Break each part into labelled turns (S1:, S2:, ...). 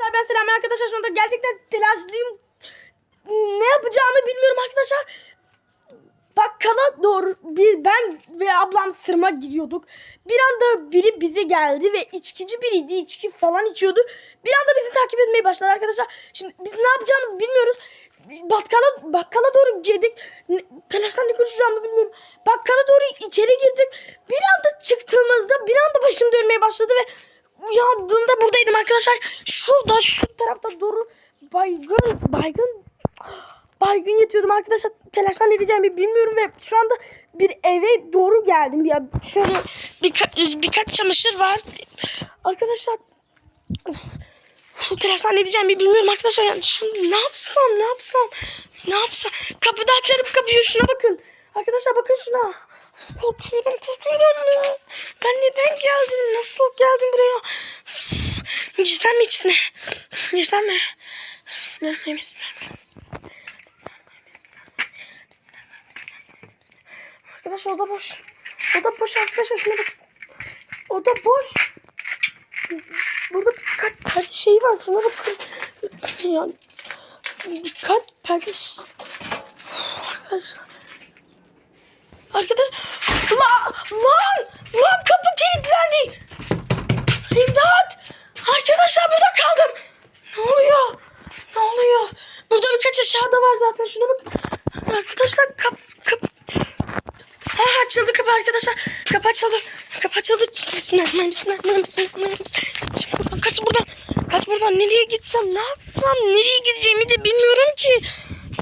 S1: Arkadaşlar ben selam arkadaşlar şu anda gerçekten telaşlıyım. Ne yapacağımı bilmiyorum arkadaşlar. Bakkala doğru bir ben ve ablam sırma gidiyorduk. Bir anda biri bize geldi ve içkici biriydi. içki falan içiyordu. Bir anda bizi takip etmeye başladı arkadaşlar. Şimdi biz ne yapacağımızı bilmiyoruz. Bakkala, bakkala doğru girdik. Ne- Telaştan ne konuşacağımı bilmiyorum. Bakkala doğru içeri girdik. Bir anda çıktığımızda bir anda başım dönmeye başladı ve uyandığımda buradaydım arkadaşlar. Şurada şu tarafta doğru baygın baygın baygın yatıyordum arkadaşlar. Telaştan ne diyeceğimi bilmiyorum ve şu anda bir eve doğru geldim. Ya şöyle birka- birkaç çamaşır var. Arkadaşlar Uf, telaştan ne diyeceğimi bilmiyorum arkadaşlar. Yani şunu ne yapsam ne yapsam ne yapsam. Kapıda açarım kapıyı şuna bakın. Arkadaşlar bakın şuna. Korkuyorum korkuyorum ya. Ben neden geldim? Nasıl geldim buraya? Girsem mi içine? Girsem mi? Bismillahirrahmanirrahim. Bismillahirrahmanirrahim. Arkadaşlar oda boş. Oda boş arkadaşlar şuna bak. Oda boş. Burada birkaç perde şey var. Şuna bakın. Ya, birkaç perde Arkadaşlar. Arkadaşlar. Lan! Lan! Lan kapı kilitlendi. İmdat! Arkadaşlar burada kaldım. Ne oluyor? Ne oluyor? Burada birkaç aşağıda var zaten. Şuna bakın. Arkadaşlar kap kap. Ha açıldı kapı arkadaşlar. Kapı açıldı. Kapı açıldı. Bismillahirrahmanirrahim. Bismillahirrahmanirrahim. Şimdi buradan, kaç buradan. Kaç buradan. Nereye gitsem? Ne yapsam? Nereye gideceğimi de bilmiyorum ki.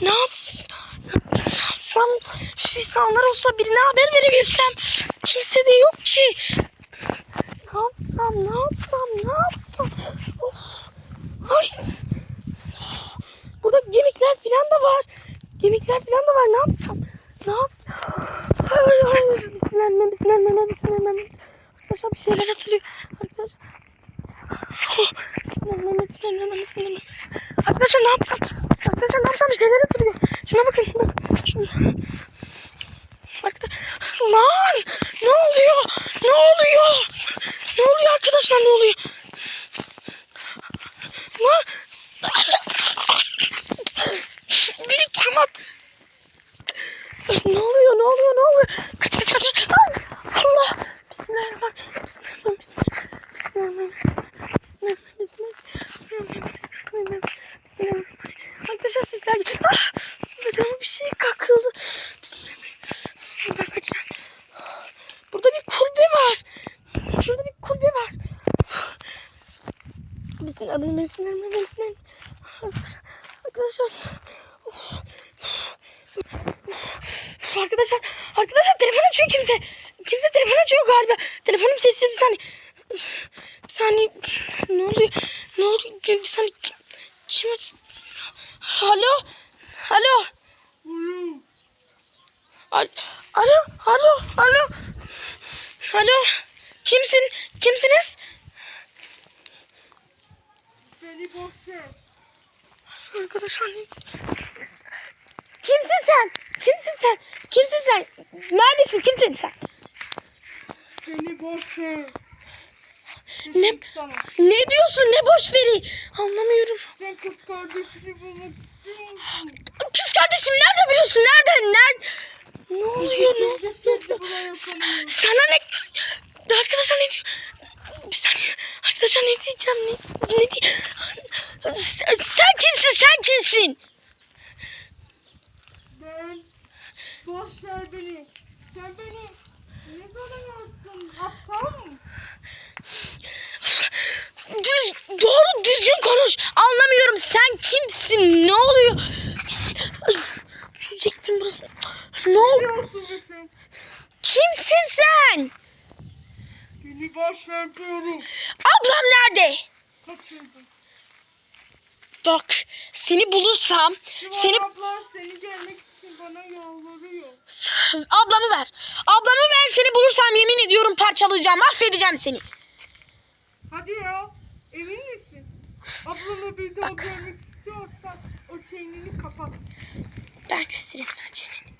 S1: Ne yapsam? Ne yapsam? Şu insanlar olsa birine haber verebilsem. Kimse de yok ki. Ne yapsam? Ne yapsam? Ne yapsam? Of. Ay. Burada gemikler falan da var. Gemikler falan da var. Ne yapsam? Ne yapsam? Ay, ay. Bismillahirrahmanirrahim. Bismillahirrahmanirrahim. Bismillahirrahmanirrahim. Arkadaşlar bir şeyler atılıyor. Arkadaşlar. Arkadaşlar ne yapsam? Arkadaşlar ne yapsam? Bir şeyler atılıyor. Şuna bakın. Bak. Şuna. Arkadaşlar. Lan! Ne oluyor? Ne oluyor? Ne oluyor arkadaşlar? Ne oluyor? Lan! Biri kumat. Ne oluyor? Ne oluyor? Ne oluyor? Kaç kaç kaç. Ay, Allah. Bismillahirrahmanirrahim. Bismillahirrahmanirrahim. Bismillahirrahmanirrahim. Bismillahirrahmanirrahim. Bismillahirrahmanirrahim. Bismillahirrahmanirrahim. Arkadaşlar sizler ah, bacağıma bir şey kakıldı. Bismillahirrahmanirrahim. Burada bir kulübe var. Şurada bir kulübe var. Bismillahirrahmanirrahim. Bismillahirrahmanirrahim. Bismillahirrahmanirrahim. Arkadaşlar. Arkadaşlar, arkadaşlar telefon açıyor kimse. Kimse telefon açıyor galiba. Telefonum sessiz bir saniye. Bir saniye. Ne oluyor? Ne oluyor? Bir saniye. Kim, kim aç? Alo? Alo? Al- Alo? Alo? Alo? Alo? Kimsin? Kimsiniz?
S2: Beni boş ver.
S1: Arkadaşlar? Kimsin sen? Kimsin sen? Kimsin sen? Neredesin? Kimsin sen?
S2: Beni boş ver.
S1: Ne? Ne diyorsun? Ne boş veri? Anlamıyorum.
S2: Sen kız kardeşini bulmak istiyor musun?
S1: Kız kardeşim nerede biliyorsun? Nerede? Nerede? Ne oluyor? Ne oluyor? Sana ne? Arkadaşlar ne diyor? Bir saniye. Arkadaşlar ne diyeceğim? Ne, ne diye? Sen, sen kimsin? Sen kimsin?
S2: Ben boş ver beni. Sen beni ne sanıyorsun? Aptal mı?
S1: Düz, doğru düzgün konuş. Anlamıyorum. Sen kimsin? Ne oluyor? Düşecektim burası. Ne
S2: sen.
S1: Kimsin sen?
S2: Ver diyorum.
S1: Ablam nerede?
S2: Kaçırdım.
S1: Bak seni bulursam
S2: Seni...
S1: seni
S2: abla seni görmek için bana yalvarıyor.
S1: ablamı ver. Ablamı ver seni bulursam yemin ediyorum parçalayacağım. Mahvedeceğim seni.
S2: Hadi ya. Ablamı bir daha görmek istiyorsan o çeneni kapat.
S1: Ben göstereyim sana çeneni.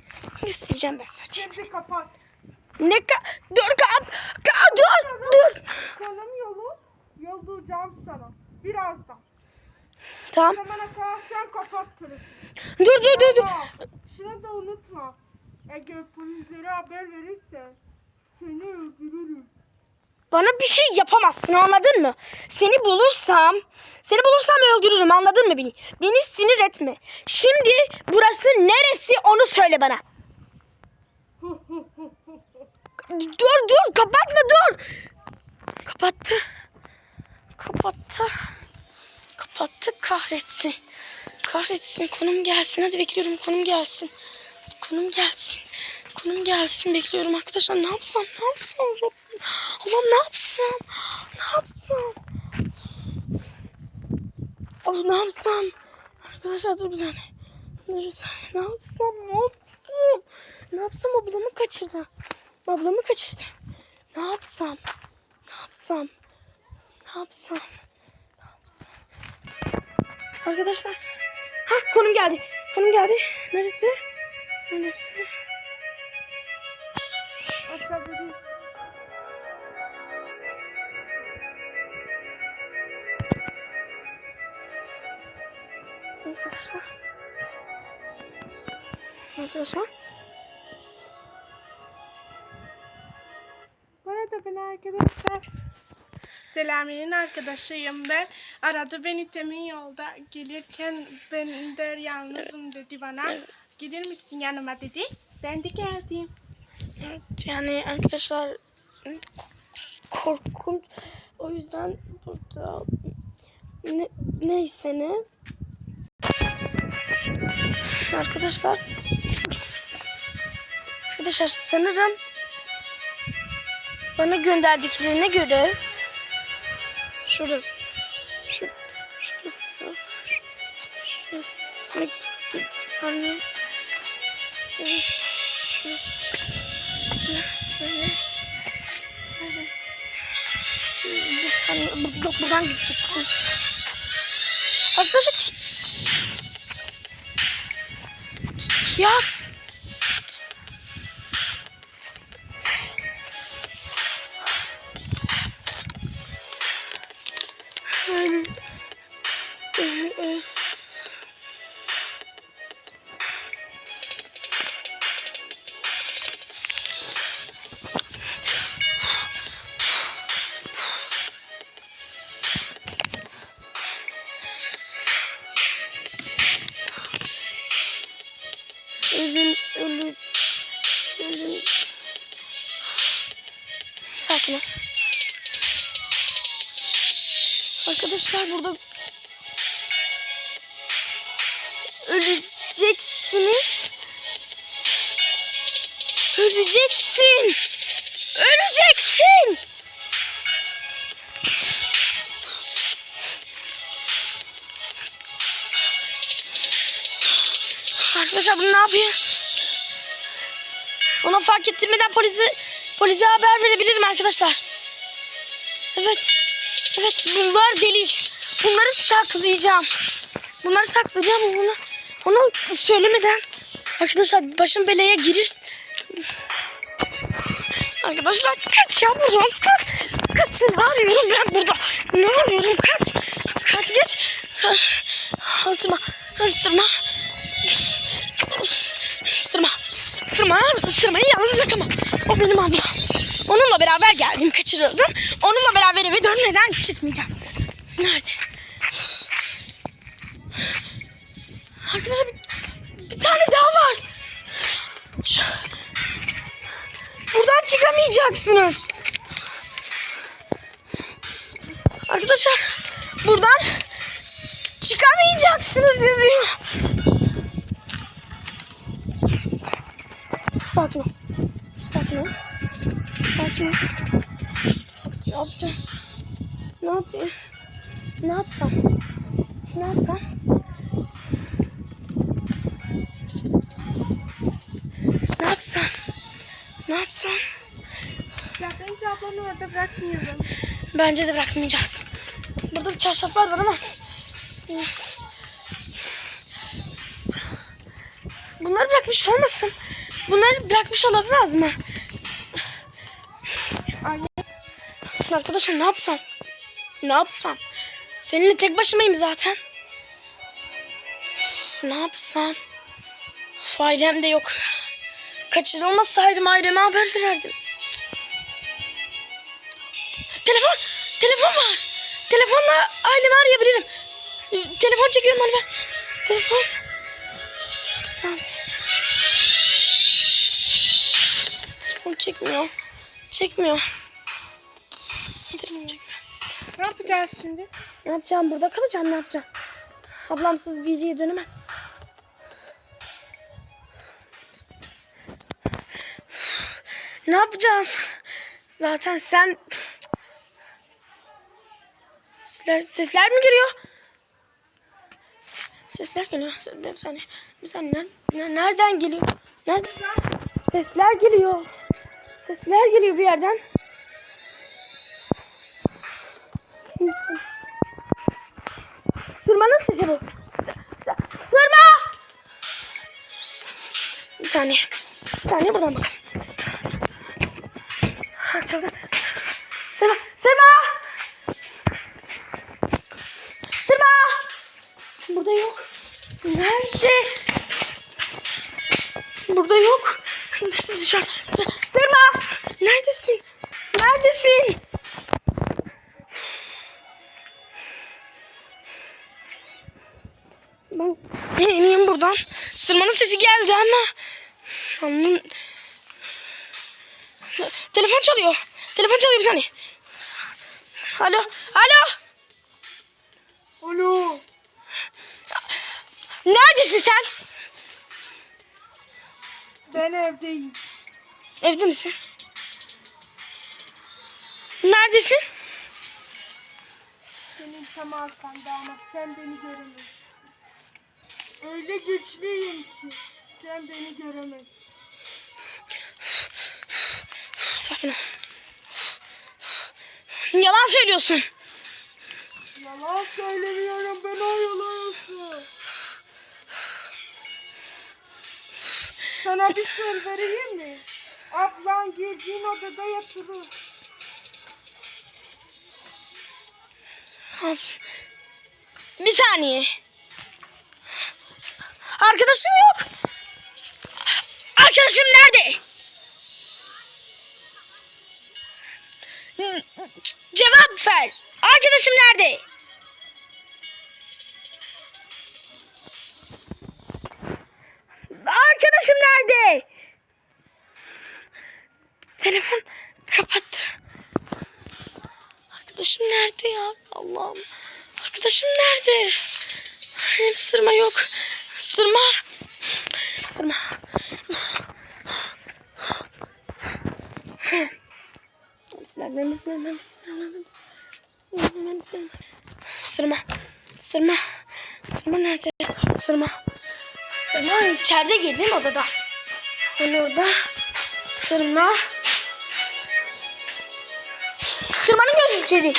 S1: Göstereceğim ben sana çeneni.
S2: Şimdi kapat.
S1: Ne ka dur kap ka dur dur.
S2: Canım yolu yollayacağım sana. Birazdan.
S1: Tamam.
S2: Zamana kadar sen kapat telefonu.
S1: Dur dur dur dur.
S2: Şunu da unutma. Eğer polislere haber verirsen seni öldürürüm.
S1: Bana bir şey yapamazsın anladın mı? Seni bulursam, seni bulursam öldürürüm anladın mı beni? Beni sinir etme. Şimdi burası neresi onu söyle bana. Dur dur kapatma dur. Kapattı. Kapattı. Kapattı kahretsin. Kahretsin konum gelsin hadi bekliyorum konum gelsin. Konum gelsin. Konum gelsin bekliyorum arkadaşlar ne yapsam ne yapsam Rabbim. Allah'ım ne yapsam ne yapsam. Oh ne yapsam. Arkadaşlar dur bir saniye. Dur bir saniye ne yapsam ne yapsam. Ne yapsam ablamı kaçırdı. Ablamı kaçırdı. Ne yapsam? Ne yapsam? Ne yapsam? Arkadaşlar. Ha konum geldi. Konum geldi. Neresi? Neresi?
S2: Açabilirsin.
S1: Arkadaşlar. Arkadaşlar.
S2: Bu arada ben arkadaşlar Selami'nin arkadaşıyım ben. Aradı beni temin yolda gelirken ben de yalnızım dedi bana. Gelir misin yanıma dedi. Ben de geldim.
S1: Evet, yani arkadaşlar korkunç. O yüzden burada ne, neyse ne. Arkadaşlar Arkadaşlar sanırım bana gönderdiklerine göre şurası şu, şurası şurası bir saniye şurası? Bir saniye. Yok buradan gidecektim. Arkadaşlar. Ya. Ol. Arkadaşlar burada öleceksiniz. Öleceksin. Öleceksin. Arkadaşlar bunu ne yapıyor? Ona fark ettirmeden polisi polise haber verebilirim arkadaşlar. Evet. Evet bunlar delil. Bunları saklayacağım. Bunları saklayacağım onu. Onu söylemeden. Arkadaşlar başım belaya girir. Arkadaşlar kaç ya buradan kaç. Kaç ne arıyorum ben burada. Ne arıyorum kaç. Kaç git. Isırma. Isırma. Isırmayı yalnız bırakamam. O benim ablam. Onunla beraber geldim kaçırıldım. Onunla beraber eve dönmeden çıkmayacağım. Nerede? Arkadaşlar bir, bir tane daha var. Buradan çıkamayacaksınız. Arkadaşlar buradan çıkamayacaksınız yazıyor. Sakin ol. Sakin ol. Sakin ol. Ne yapacağım? Ne yapayım? Ne yapsam? Ne yapsam? Ne yapsam? Ne yapsam?
S2: Ya bence ablanı orada bırakmıyorum.
S1: Bence de bırakmayacağız. Burada bir çarşaflar var ama. Bunları bırakmış olmasın? Bunları bırakmış olamaz mı?
S2: Anne.
S1: Arkadaşlar ne yapsam? Ne yapsam? Seninle tek başımayım zaten. Ne yapsam? Ailem de yok. Kaçırılmasaydım aileme haber verirdim. Telefon! Telefon var! Telefonla ailemi arayabilirim. Telefon çekiyorum hadi. Telefon. Telefon çekmiyor. Çekmiyor. Telefon çekmiyor.
S2: Ne yapacağız şimdi?
S1: Ne yapacağım? Burada kalacağım. Ne yapacağım? Ablamsız bir yere dönemem. Ne yapacağız? Zaten sen... Sesler, sesler mi geliyor? Sesler geliyor. Bir saniye. Bir saniye. Ner- ner- Nereden geliyor? Nerede? Sesler geliyor. Sesler geliyor bir yerden. Sırmanın sesi bu. Sırma! Bir saniye. Bir saniye buradan bak. Açıldı. Sırma! Sırma! Sırma! Burada yok. Nerede? Burada yok. Şu an- S- Sırma! Neredesin? Neredesin? Ben ineyim buradan. Sırmanın sesi geldi ama... Onun... Telefon çalıyor. Telefon çalıyor bir saniye. Alo. Alo.
S2: Alo.
S1: Neredesin sen?
S2: Ben evdeyim.
S1: Evde misin? Neredesin?
S2: Senin tam arkanda ama sen beni göremezsin. Öyle güçlüyüm ki sen beni göremezsin.
S1: Sakin ol. Yalan söylüyorsun.
S2: Yalan söylemiyorum ben oyalıyorsun. Sana bir sır vereyim mi? Ablan girdiğin odada yatırır.
S1: Al. Bir saniye. Arkadaşım yok. Arkadaşım nerede? Cevap ver. Arkadaşım nerede? Telefon kapat. Arkadaşım nerede ya? Allah'ım. Arkadaşım nerede? Benim sırma yok. Sırma. Sırma. Bismillah, bismillah, bismillah, bismillah, bismillah. Sırma. Sırma. Sırma nerede? Sırma. Sırma içeride girdim odada. Hani orada. Sırma. Sırmanın gözlükleri.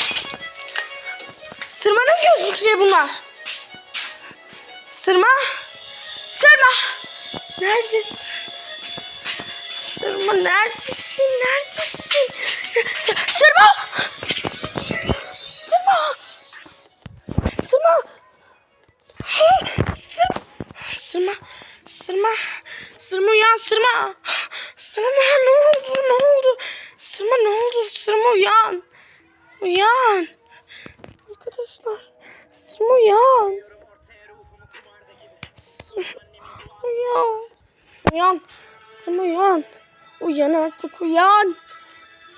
S1: Sırmanın gözlükleri bunlar. Sırma. Sırma. Neredesin? Sırma neredesin? Neredesin? Sırma. Sırma. Sırma. Sırma. Sırma. Sırma uyan Sırma. Sırma ne oldu? Ne oldu? Sırma ne oldu? Sırma uyan. Uyan. Arkadaşlar. Sırma uyan. Sırma uyan. Uyan. Sırma uyan. Uyan artık uyan.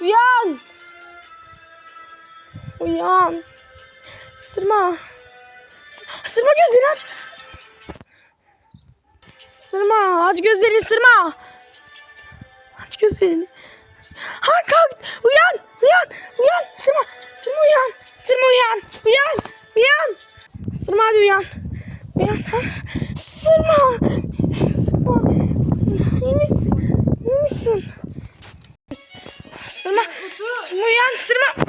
S1: Uyan. Uyan. Sırma. Sırma gözlerini aç. Sırma aç gözlerini sırma. Aç gözlerini. Ha kalk. Uyan. Uyan. Uyan. Ha? Sırma. Sırma. İyi misin? İyi misin? Sırma. Sırma uyan. Sırma.